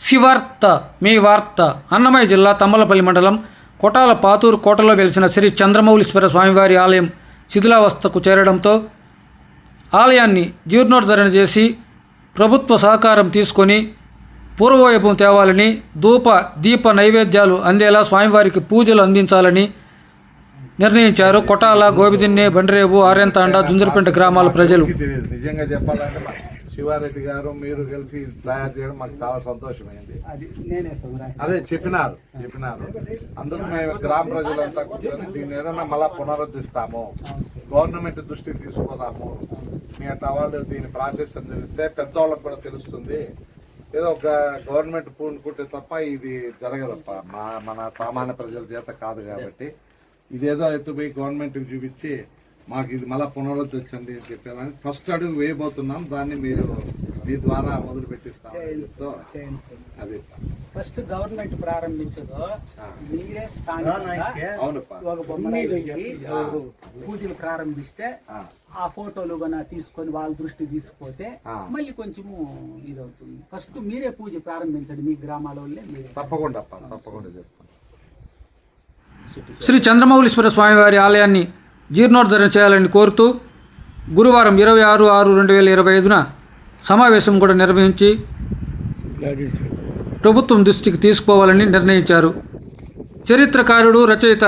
శివార్త మీ వార్త అన్నమయ్య జిల్లా తమ్మలపల్లి మండలం కొటాల పాతూరు కోటలో వెలిసిన శ్రీ చంద్రమౌళీశ్వర స్వామివారి ఆలయం శిథిలావస్థకు చేరడంతో ఆలయాన్ని జీర్ణోద్ధరణ చేసి ప్రభుత్వ సహకారం తీసుకొని పూర్వవైభవం తేవాలని ధూప దీప నైవేద్యాలు అందేలా స్వామివారికి పూజలు అందించాలని నిర్ణయించారు. కొటాల గోబిదిన్నె బండ్రేవు ఆర్యంతాండ జుంజరపేట గ్రామాల ప్రజలు. నిజంగా చెప్పాలంటే శివారెడ్డి గారు మీరు కలిసి తయారు చేయడం మాకు చాలా సంతోషమైంది. అది చెప్పినారు చెప్పినారు. అందుకు మేము గ్రామ ప్రజలంతా కూర్చొని దీన్ని ఏదన్నా మళ్ళా పునరుద్ధరిస్తాము గవర్నమెంట్ దృష్టికి తీసుకుపోదాము. మీ అట్లా వాళ్ళు దీని ప్రాసెస్ అని తెలిస్తే పెద్దవాళ్ళకి కూడా తెలుస్తుంది. ఏదో ఒక గవర్నమెంట్ పూనుకుంటే తప్ప ఇది జరగదప్ప. మా మన సామాన్య ప్రజల చేత కాదు కాబట్టి. ఇదేదో ఎత్తుపోయి గవర్నమెంట్కి చూపించి మాకు ఇది మళ్ళీ పునరుద్ధరించండి అని చెప్పేదానికి ఫస్ట్ అడుగు వేయబోతున్నాం. దాన్ని మీరు మీ ద్వారా మొదలు పెట్టిస్తాం. అది. ఫస్ట్ గవర్నమెంట్ ప్రారంభించదు. మీరే పూజలు ప్రారంభిస్తే ఆ. ఫోటోలు గన తీసుకొని వాళ్ళ దృష్టి తీసుకుపోతే. మళ్ళీ కొంచెము ఇదవుతుంది. ఫస్ట్ మీరే పూజ ప్రారంభించండి మీ గ్రామాల వాళ్ళే మీరే. తప్పకుండా తప్పకుండా చేస్తాం శ్రీ చంద్రమౌళీశ్వర స్వామివారి ఆలయాన్ని జీర్ణోద్ధరణ చేయాలని కోరుతూ గురువారం ఇరవై ఆరు ఆరు రెండు వేల ఇరవై ఐదున సమావేశం కూడా నిర్వహించి ప్రభుత్వం దృష్టికి తీసుకోవాలని నిర్ణయించారు. చరిత్రకారుడు రచయిత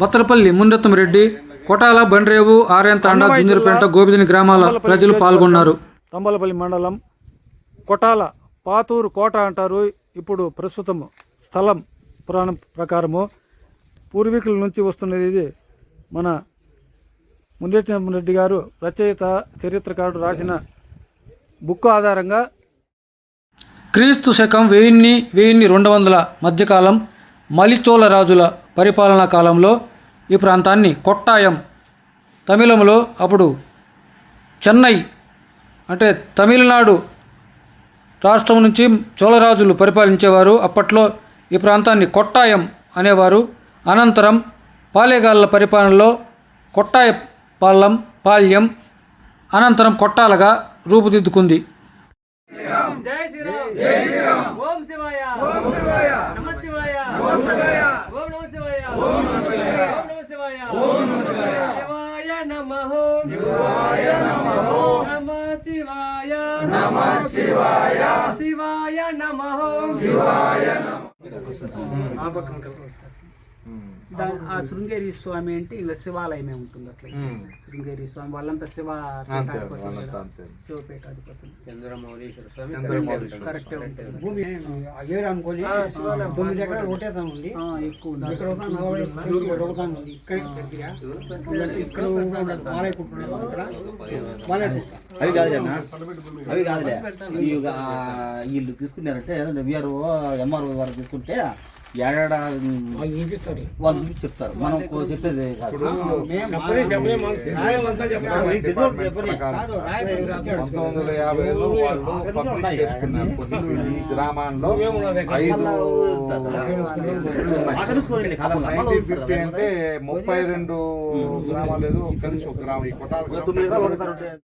బత్తలపల్లి మున్నతం రెడ్డి కొటాల బండ్రేవు ఆర్యంతాండ జుంజరపేట గోబిదిని గ్రామాల ప్రజలు పాల్గొన్నారు. తంబలపల్లి మండలం కొటాల పాతూరు కోట అంటారు. ఇప్పుడు ప్రస్తుతం స్థలం పురాణం ప్రకారము పూర్వీకుల నుంచి వస్తున్నది ఇది మన రెడ్డి గారు రచయిత చరిత్రకారుడు రాసిన బుక్ ఆధారంగా క్రీస్తు శకం వెయ్యిన్ని వెయ్యిన్ని రెండు వందల మధ్యకాలం మలిచోళ రాజుల పరిపాలనా కాలంలో ఈ ప్రాంతాన్ని కొట్టాయం. తమిళంలో అప్పుడు చెన్నై అంటే తమిళనాడు రాష్ట్రం నుంచి చోళరాజులు పరిపాలించేవారు. అప్పట్లో ఈ ప్రాంతాన్ని కొట్టాయం అనేవారు. అనంతరం పాలేగాళ్ళ పరిపాలనలో కొట్టాయ పాలెం పాల్యం అనంతరం కొట్టాలగా రూపుదిద్దుకుంది. జై శ్రీరామ్. జై శ్రీరామ్ ఓం శివాయ. ఓం శివాయ నమ శివాయ. ఓం శివాయ ఓం నమ శివాయ. ఓం నమ శివాయ. ఓం నమ శివాయ ఓం నమ. శివాయ శివాయ నమః శివాయ. నమః నమ శివాయ నమ. శివాయ శివాయ నమః శివాయ ఆ శృంగేరి స్వామి అంటే ఇలా శివాలయమే ఉంటుంది అట్లా. శృంగేరి స్వామి వాళ్ళంతా శివ శివపేట కరెక్టే ఉంటుంది. భూమి అదే అనుకోని తొమ్మిది ఎకరాలు కొట్టేసాం ఉంది. ఆ, ఎక్కువ ఉంది. ఇక్కడ ఒకతాను ఉంది. ఇక్కడ ఇక్కడ బాలయ్య బాలయ్య అవి కాదులే అన్న. అవి కాదులే. ఆ, వీళ్ళు తీసుకున్నారంటే ఏదంటే విఆర్ఓ ఎంఆర్ఓ వారు తీసుకుంటే ఏడాడ వాళ్ళు చెప్తారు మనం చెప్పేది. పంతొమ్మిది వందల యాభైలో వాళ్ళు పబ్లిష్ చేసుకున్నారు కొన్ని ఈ గ్రామాల్లో ఐదు. నైన్టీన్ ఫిఫ్టీ అంటే ముప్పై రెండు గ్రామాలు ఏదో కలిసి ఒక గ్రామం ఈ కొట్టాల